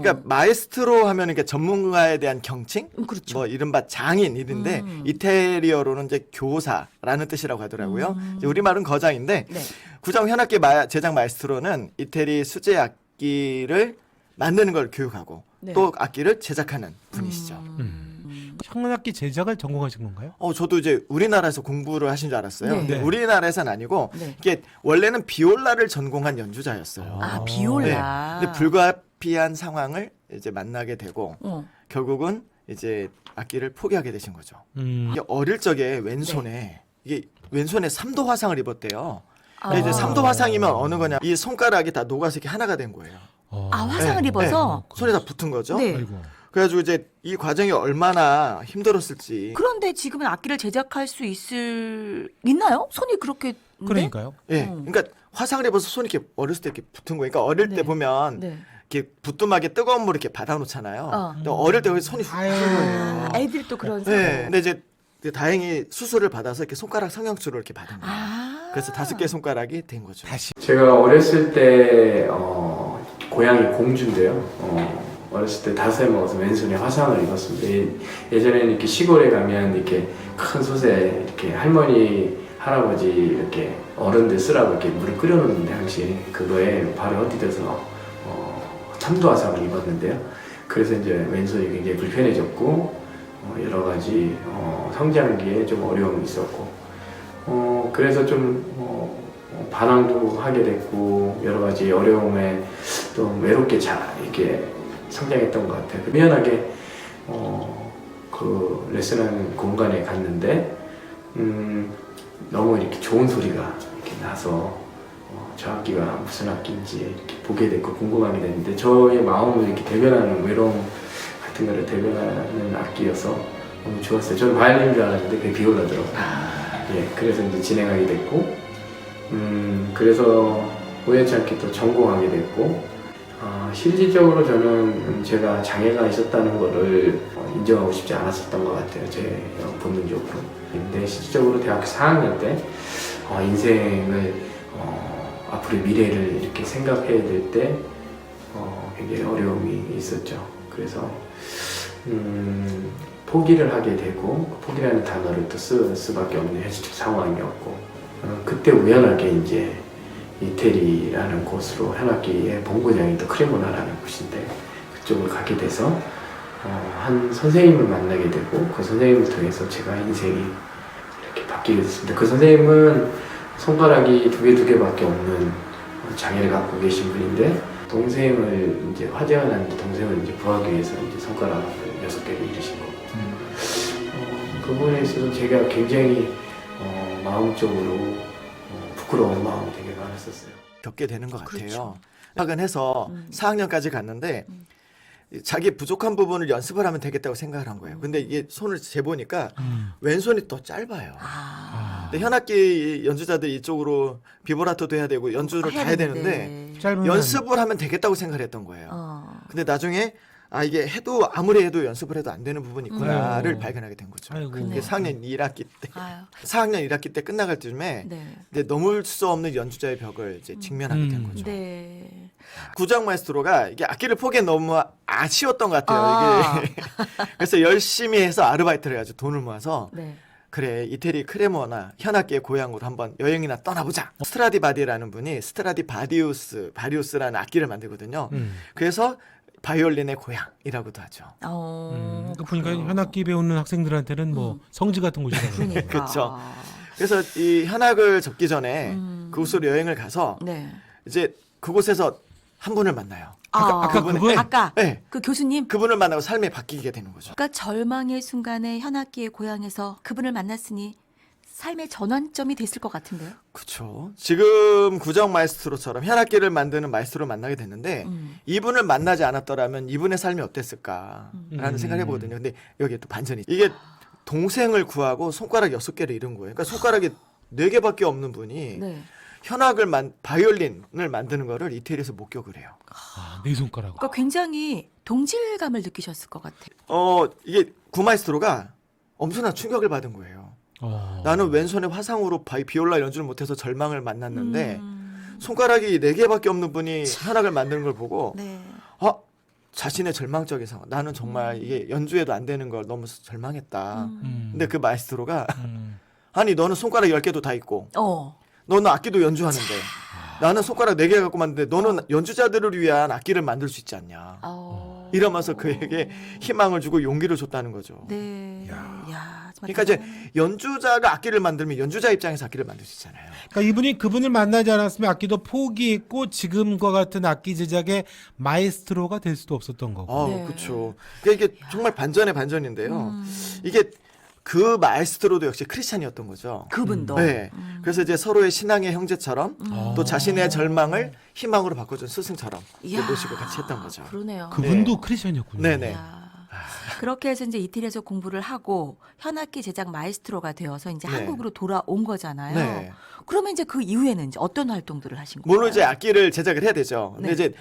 그러니까 마에스트로 하면 그러니까 전문가에 대한 경칭, 음, 그렇죠. 뭐 이른바 장인 이른데 음. 이태리어로는 이제 교사라는 뜻이라고 하더라고요. 음. 이제 우리 말은 거장인데 네. 구정 현악기 마, 제작 마에스트로는 이태리 수제 악기를 만드는 걸 교육하고 네. 또 악기를 제작하는 분이시죠. 음. 현악기 제작을 전공하신 건가요? 어, 저도 이제 우리나라에서 공부를 하신 줄 알았어요. 네. 근데 네. 우리나라에서는 아니고 네. 이게 원래는 비올라를 전공한 연주자였어요. 아, 어. 비올라. 근데 불 가피한 상황을 이제 만나게 되고 어. 결국은 이제 악기를 포기하게 되신 거죠. 음. 이게 어릴 적에 왼손에 이게 왼손에 삼도 화상을 입었대요. 아. 근데 이제 삼도 화상이면 어느 거냐? 이 손가락이 다 녹아서 이렇게 하나가 된 거예요. 어. 아, 화상을 네, 입어서 손에 다 붙은 거죠. 네. 아이고. 그래가지고 이제 이 과정이 얼마나 힘들었을지. 그런데 지금은 악기를 제작할 수 있을 있나요? 손이 그렇게 그러니까요. 예, 음. 그러니까 화상을 입어서 손이 이렇게 어렸을 때 이렇게 붙은 거예요. 그러니까 어릴 네. 때 보면 네. 이렇게 부뚜막에 뜨거운 물 이렇게 받아놓잖아요. 어. 근데 어릴 때 손이 아, 거예요. 애들이 또 그런 네. 근데 이제 그 다행히 수술을 받아서 이렇게 손가락 성형술을 이렇게 받은 거예요. 아. 그래서 다섯 개 손가락이 된 거죠. 다시. 제가 어렸을 때 어, 고향이 공주인데요. 어, 어렸을 때 다섯 살 먹어서 왼손에 화상을 입었습니다. 예, 예전에는 이렇게 시골에 가면 이렇게 큰 솥에 이렇게 할머니, 할아버지 이렇게 어른들 쓰라고 이렇게 물을 끓여놓는데 당시 그거에 발을 헛디뎌서 어, 참도 화상을 입었는데요. 그래서 이제 왼손이 굉장히 불편해졌고 어, 여러 가지 어, 성장기에 좀 어려움이 있었고 어, 그래서 좀 어, 어, 반항도 하게 됐고 여러 가지 어려움에 좀 외롭게 잘 이렇게 성장했던 것 같아요. 미연하게 어, 그 레슨하는 공간에 갔는데 음, 너무 이렇게 좋은 소리가 이렇게 나서 어, 저 악기가 무슨 악기인지 이렇게 보게 됐고 궁금하게 됐는데 저의 마음을 이렇게 대변하는 외로움 같은 거를 대변하는 악기여서 너무 좋았어요. 저는 바이올린인 줄 알았는데 그게 비올라더라고요. 예, 그래서 이제 진행하게 됐고, 음, 그래서 우연치 않게 또 전공하게 됐고, 아, 실질적으로 저는 음, 제가 장애가 있었다는 거를 어, 인정하고 싶지 않았었던 것 같아요. 제 어, 본능적으로. 근데 실질적으로 대학교 4학년 때 어, 인생을 어, 앞으로의 미래를 이렇게 생각해야 될 때 어, 굉장히 어려움이 있었죠. 그래서 음, 포기를 하게 되고 그 포기라는 단어를 또쓸 수밖에 없는 현실적 상황이었고 어, 그때 우연하게 이제 이태리라는 곳으로 현악기의 본고장이 또 크레모나라는 곳인데 그쪽으로 가게 돼서 어, 한 선생님을 만나게 되고 그 선생님을 통해서 제가 인생이 이렇게 바뀌게 됐습니다. 그 선생님은 손가락이 두 개 두 개밖에 없는 장애를 갖고 계신 분인데 동생을 이제 화재가 난 동생을 이제 구하기 위해서 이제 손가락을 여섯 개를 잃으신 거고 어, 그 부분에 있어서 제가 굉장히 어, 마음적으로 어, 부끄러운 마음이 되게 많았었어요. 겪게 되는 것 같아요. 그렇죠. 학은 해서 음. 4학년까지 갔는데 음. 자기 부족한 부분을 연습을 하면 되겠다고 생각을 한 거예요. 근데 이게 손을 재보니까 음. 왼손이 더 짧아요. 아. 근데 현악기 연주자들이 이쪽으로 비브라토도 해야 되고 연주를 다 해야 되는데 짧으면 연습을 하면 되겠다고 생각을 했던 거예요. 어. 근데 나중에 아 이게 해도 아무리 해도 연습을 해도 안 되는 부분이 있구나를 음. 발견하게 된 거죠. 아이고. 이게 4학년 1학기 때, 아유. 4학년 1학기 때 끝나갈 때쯤에 네. 이제 넘을 수 없는 연주자의 벽을 이제 직면하게 된 음. 거죠. 네. 구장 마에스트로가 이게 악기를 포기해 너무 아쉬웠던 것 같아요. 아. 이게 그래서 열심히 해서 아르바이트를 해가지고 돈을 모아서 네. 그래 이태리 크레모나 현악기의 고향으로 한번 여행이나 떠나보자. 스트라디바디라는 분이 스트라디바디우스 바리우스라는 악기를 만들거든요. 음. 그래서 바이올린의 고향이라고도 하죠. 어. 음. 그 보니까 그래요. 현악기 배우는 학생들한테는 뭐 음. 성지 같은 곳이잖아요. 그러니까. 그쵸. 그래서 이 현악을 접기 전에 음. 그곳으로 여행을 가서 네. 이제 그곳에서 한 분을 만나요. 아, 아까 그분의- 그분? 아까 네, 그 교수님 그분을 만나고 삶이 바뀌게 되는 거죠. 그러니까 절망의 순간에 현악기의 고향에서 그분을 만났으니 삶의 전환점이 됐을 것 같은데요. 그렇죠. 지금 구정 마에스트로처럼 현악기를 만드는 마에스트로 만나게 됐는데 음. 이분을 만나지 않았더라면 이분의 삶이 어땠을까라는 음. 생각을 해보거든요. 근데 여기에 또 반전이 이게 동생을 구하고 손가락 여섯 개를 잃은 거예요. 그러니까 손가락이 네 개밖에 없는 분이 네. 현악을 만 바이올린을 만드는 거를 이태리에서 목격을 해요. 아, 네 손가락. 그러니까 굉장히 동질감을 느끼셨을 것 같아요. 어 이게 구마에스트로가 엄청난 충격을 받은 거예요. 어. 나는 왼손에 화상으로 바이 비올라 연주를 못해서 절망을 만났는데 음. 손가락이 네 개밖에 없는 분이 현악을 만드는 걸 보고 네. 아 자신의 절망적인 상황. 나는 정말 이게 연주해도 안 되는 걸 너무 절망했다. 음. 음. 근데 그 마에스트로가 음. 아니 너는 손가락 10개도 다 있고 어. 너는 악기도 연주하는데 나는 손가락 4개 갖고 만드는데 너는 연주자들을 위한 악기를 만들 수 있지 않냐. 어. 이러면서 그에게 희망을 주고 용기를 줬다는 거죠. 네. 야. 야, 정말 그러니까 이제. 연주자가 악기를 만들면 연주자 입장에서 악기를 만들 수 있잖아요. 그러니까 이분이 그분을 만나지 않았으면 악기도 포기했고 지금과 같은 악기 제작의 마에스트로가 될 수도 없었던 거고. 어, 네. 그렇죠. 그러니까 이게 정말 반전의 반전인데요. 음. 이게 그 마에스트로도 역시 크리스찬이었던 거죠. 그분도. 네. 음. 그래서 이제 서로의 신앙의 형제처럼 어. 또 자신의 절망을 희망으로 바꿔준 스승처럼 이야, 모시고 같이 했던 거죠. 그러네요. 그분도 네. 크리스천이었군요. 네네. 야. 그렇게 해서 이제 이태리에서 공부를 하고 현악기 제작 마에스트로가 되어서 이제 네. 한국으로 돌아온 거잖아요. 네. 그러면 이제 그 이후에는 이제 어떤 활동들을 하신 거예요? 물론 이제 악기를 제작을 해야 되죠. 근데 네. 이제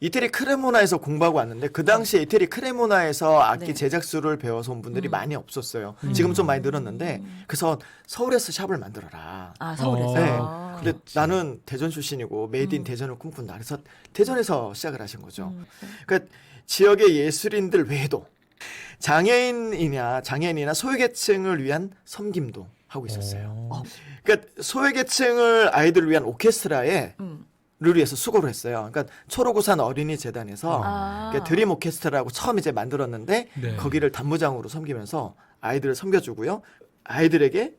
이태리 크레모나에서 공부하고 왔는데 그 당시에 이태리 크레모나에서 악기 네. 제작술을 배워서 온 분들이 음. 많이 없었어요. 지금 좀 많이 늘었는데 그래서 서울에서 샵을 만들어라. 아 서울에서. 네. 아. 근데 나는 대전 출신이고 메이드 인 음. 대전을 꿈꾼다. 그래서 대전에서 시작을 하신 거죠. 음. 그러니까 지역의 예술인들 외에도 장애인이냐 장애인이나 소외계층을 위한 섬김도 하고 있었어요. 어. 그러니까 소외계층을 아이들을 위한 오케스트라에 음. 를 위해서 수고를 했어요. 그러니까 초록우산 어린이 재단에서 아. 그러니까 드림 오케스트라고 처음 이제 만들었는데 네. 거기를 단무장으로 섬기면서 아이들을 섬겨주고요. 아이들에게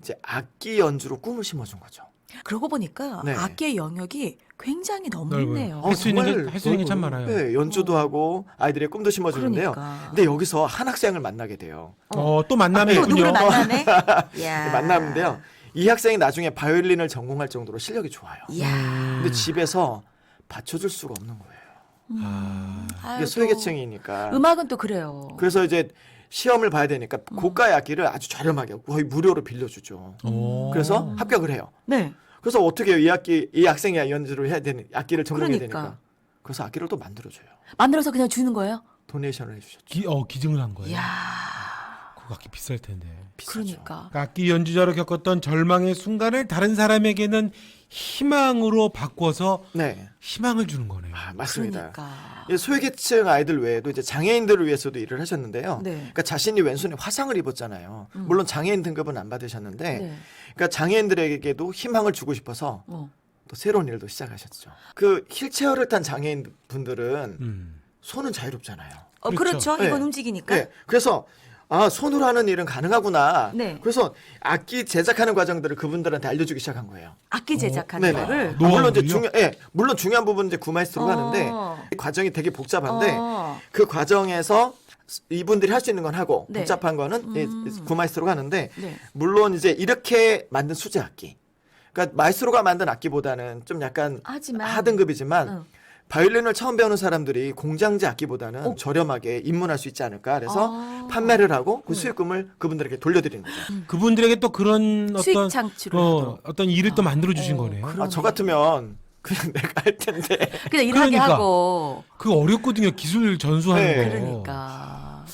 이제 악기 연주로 꿈을 심어준 거죠. 그러고 보니까 네. 악기의 영역이 굉장히. 넓네요. 할수 있는 게- 할수 있는 게참 넓어요. 많아요. 네, 연주도 하고 아이들의 꿈도 심어주는데요. 그러니까. 근데 여기서 한 학생을 만나게 돼요. 어, 또 또 만남이군요. 누구를 만나네? 야. 만나는데요. 이 학생이 나중에 바이올린을 전공할 정도로 실력이 좋아요. 이야. 음. 근데 집에서 받쳐줄 수가 없는 거예요. 아. 이게. 소외계층이니까. 음악은 또 그래요. 그래서 이제 시험을 봐야 되니까 음. 고가의 악기를 아주 저렴하게 거의 무료로 빌려주죠. 오. 그래서 합격을 해요. 네. 그래서 어떻게 이 악기 이 학생이 연주를 해야 되는 악기를 전공해야 그러니까. 되니까. 그래서 악기를 또 만들어줘요. 만들어서 그냥 주는 거예요? 도네이션을 해주셨죠. 기, 어, 기증을 한 거예요. 이야. 그 악기 비쌀 텐데. 비싸죠. 그러니까. 악기 연주자로 겪었던 절망의 순간을 다른 사람에게는 희망으로 바꿔서 네, 희망을 주는 거네요. 아, 맞습니다. 그러니까. 이 소외계층 아이들 외에도 이제 장애인들을 위해서도 일을 하셨는데요. 네. 그러니까 자신이 왼손에 화상을 입었잖아요. 음. 물론 장애인 등급은 안 받으셨는데, 네. 그러니까 장애인들에게도 희망을 주고 싶어서 어. 또 새로운 일도 시작하셨죠. 그 휠체어를 탄 장애인 분들은 음. 손은 자유롭잖아요. 어, 그렇죠. 그렇죠. 이건 네. 움직이니까. 네. 그래서 아 손으로 하는 일은 가능하구나. 네. 그래서 악기 제작하는 과정들을 그분들한테 알려주기 시작한 거예요. 악기 제작하는 네네. 거를. 아, 물론 이제 노하우를요? 중요, 예, 물론 중요한 부분은 이제 구마이스트로 가 하는데 어. 이 과정이 되게 복잡한데 어. 그 과정에서 이분들이 할 수 있는 건 하고 네. 복잡한 거는 이 음. 구마이스트로가 하는데 네. 물론 이제 이렇게 만든 수제 악기. 그러니까 마이스트로가 만든 악기보다는 좀 약간 하지만 하등급이지만 응. 바이올린을 처음 배우는 사람들이 공장제 악기보다는 어. 저렴하게 입문할 수 있지 않을까. 그래서 아. 판매를 하고 그 네. 수익금을 그분들에게 돌려드리는 거죠. 그분들에게 또 그런 수익 어떤 창출을 어, 하도록. 어떤 일을 또 아. 만들어 주신 어, 거네요. 그럼- 아, 저 같으면 그냥 내가 할 텐데. 그냥 일하게 그러니까. 하고. 그 어렵거든요. 기술 전수하는 네. 거. 그러니까.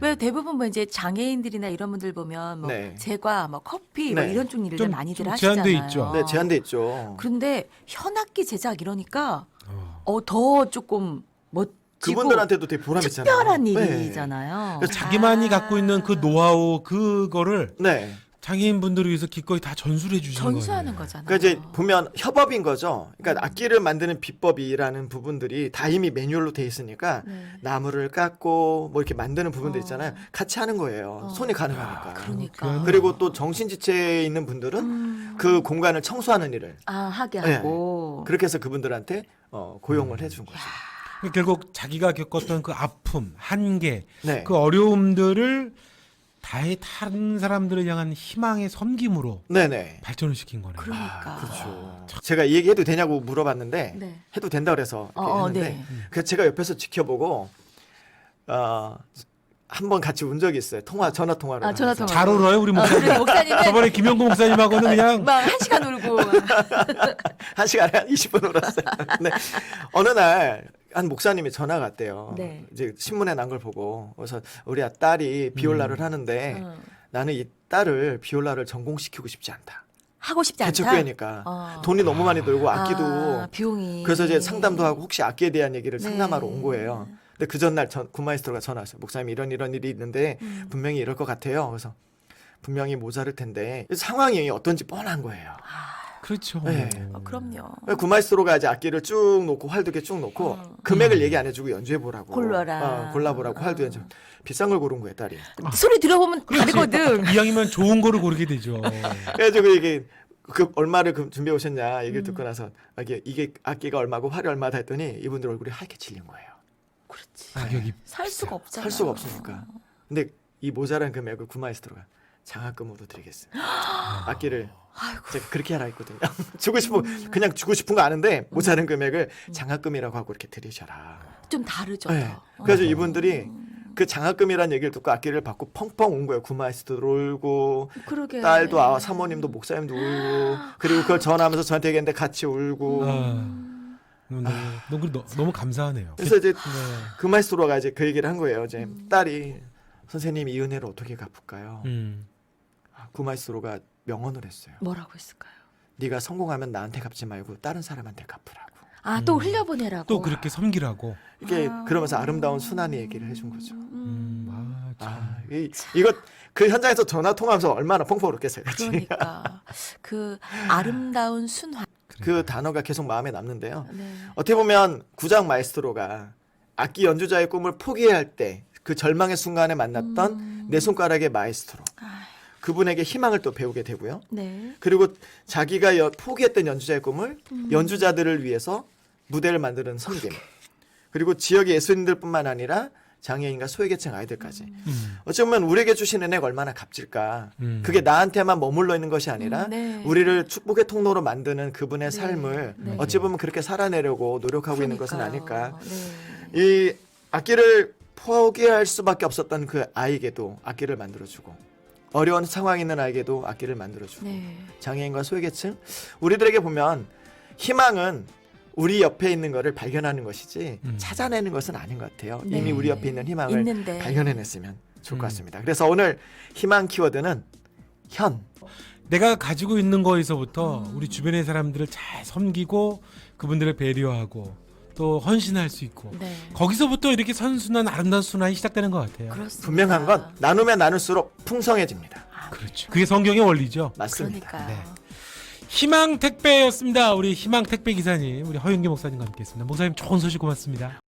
왜 대부분 뭐 이제 장애인들이나 이런 분들 보면 뭐 네. 제과, 뭐 커피 뭐 네. 이런 쪽 일을 좀- 많이들 좀 하시잖아요. 제한돼 있죠. 네, 제한돼 있죠. 그런데 현악기 제작 이러니까 어. 어더 조금 멋지고 그분들한테도 되게 보람있잖아요. 특별한 네. 일이잖아요. 그래서 자기만이 아. 갖고 있는 그 노하우 그거를 네. 장애인분들을 위해서 기꺼이 다 전수를 해 주시는 거예요. 전수하는 거잖아요. 그러니까 이제 보면 협업인 거죠. 그러니까 악기를 만드는 비법이라는 부분들이 다 이미 매뉴얼로 돼 있으니까 네. 나무를 깎고 뭐 이렇게 만드는 부분들 어. 있잖아요. 같이 하는 거예요. 어. 손이 가능하니까. 그러니까. 그리고 또 정신 지체에 있는 분들은 음. 그 공간을 청소하는 일을 아 하게 네. 하고 그렇게 해서 그분들한테 어, 고용을 해준 거죠. 결국 자기가 겪었던 그 아픔, 한계, 네. 그 어려움들을 다해 다른 사람들을 향한 희망의 섬김으로 네네. 발전을 시킨 거네요. 그러니까. 아, 그렇죠. 제가 이 얘기 해도 되냐고 물어봤는데 네. 해도 된다 그래서 이렇게 어, 어, 했는데 네. 그래서 제가 옆에서 지켜보고 어, 한번 같이 운 적이 있어요. 통화 전화 통화를. 아, 전화. 통화. 잘 울어요, 우리 아, 목사님. 그래 목사님은 저번에 김영구 목사님하고는 그냥 막 한 시간 울고 한 시간에 한 20분 울었어요. 근데 어느 날 한 목사님이 전화가 왔대요. 네. 이제 신문에 난 걸 보고 그래서 우리 딸이 비올라를 음. 하는데 어. 나는 이 딸을 비올라를 전공시키고 싶지 않다. 하고 싶지 않다. 개척교회니까 어. 돈이 너무 많이 들고 악기도 아, 비용이 그래서 이제 상담도 하고 혹시 악기에 대한 얘기를 네. 상담하러 온 거예요. 근데 그 전날 전 군마이스트로가 전화 왔어요. 목사님 이런 이런 일이 있는데 음. 분명히 이럴 것 같아요. 그래서 분명히 모자랄 텐데 상황이 어떤지 뻔한 거예요. 그렇죠. 네. 어, 그럼요. 구마이스트로가 이제 악기를 쭉 놓고 활도 이렇게 쭉 놓고 어. 금액을 음. 얘기 안 해주고 연주해 보라고. 골라라. 어, 골라보라고 활도 어. 연주. 비싼 걸 고른 거예요 딸이. 소리 들어보면 다르거든. 이왕이면 좋은 거를 고르게 되죠. 그래가지고 이게 그 얼마를 그 준비해 오셨냐 얘기를 음. 듣고 나서 이게 이게 악기가 얼마고 활이 얼마다 했더니 이분들 얼굴이 하얗게 질린 거예요. 그렇지. 가격이 살 수가 없잖아. 살 수가 없으니까. 근데 이 모자란 금액을 구마이스트로가 장학금으로 드리겠습니다. 악기를 아이고. 제가 그렇게 하라 했거든요. 주고 싶은 그냥 주고 싶은 거 아는데 모자란 금액을 음. 장학금이라고 하고 이렇게 드리셔라. 좀 다르죠. 네. 더. 그래서 어. 이분들이 그 장학금이라는 얘기를 듣고 악기를 받고 펑펑 운 거예요. 구마이스트로 울고 그러게. 딸도 아 사모님도 목사님도 울고 그리고 그걸 전화하면서 저한테 얘기했는데 같이 울고 아, 너무, 너무, 너무, 너무 감사하네요. 그래서 이제 네. 그 마이스트로가 이제 그 얘기를 한 거예요. 이제 음. 딸이 선생님 이 은혜를 어떻게 갚을까요? 음. 마이스트로가 명언을 했어요. 뭐라고 했을까요? 네가 성공하면 나한테 갚지 말고 다른 사람한테 갚으라고. 아, 또 음. 흘려보내라고. 또 그렇게 섬기라고. 이게 아. 그러면서 아름다운 순환의 얘기를 해준 거죠. 음, 아, 참. 아, 이, 이거 그 현장에서 전화 통화하면서 얼마나 펑펑 울었겠어요. 같이. 그러니까 그 아름다운 순환. 그 단어가 계속 마음에 남는데요. 네. 어떻게 보면 구장 마에스트로가 악기 연주자의 꿈을 포기해야 할 때 그 절망의 순간에 만났던 음. 내 손가락의 마에스트로 아, 그분에게 희망을 또 배우게 되고요. 네. 그리고 자기가 여- 포기했던 연주자의 꿈을 음. 연주자들을 위해서 무대를 만드는 섬김 그리고 지역의 예술인들뿐만 아니라 장애인과 소외계층 아이들까지 음. 어쩌면 우리에게 주신 은혜가 얼마나 값질까 음. 그게 나한테만 머물러 있는 것이 아니라 음, 네. 우리를 축복의 통로로 만드는 그분의 네, 삶을 네. 어찌 보면 그렇게 살아내려고 노력하고 있는 것은 그러니까요. 아닐까 네. 이 악기를 포기할 수밖에 없었던 그 아이에게도 악기를 만들어주고 어려운 상황 있는 아이에게도 악기를 만들어주고 네. 장애인과 소외계층 우리들에게 보면 희망은 우리 옆에 있는 것을 발견하는 것이지 음. 찾아내는 것은 아닌 것 같아요. 네. 이미 우리 옆에 있는 희망을 있는데. 발견해냈으면 좋을 것 음. 같습니다. 그래서 오늘 희망 키워드는 현. 내가 가지고 있는 거에서부터 음. 우리 주변의 사람들을 잘 섬기고 그분들을 배려하고 또 헌신할 수 있고 네. 거기서부터 이렇게 선순환 아름다운 순환이 시작되는 것 같아요. 그렇습니다. 분명한 건 나누면 나눌수록 풍성해집니다. 아, 그렇죠. 그게 성경의 원리죠. 맞습니다. 그러니까. 네. 희망 택배였습니다. 우리 희망 택배 기사님, 우리 허윤기 목사님과 함께했습니다. 목사님 좋은 소식 고맙습니다.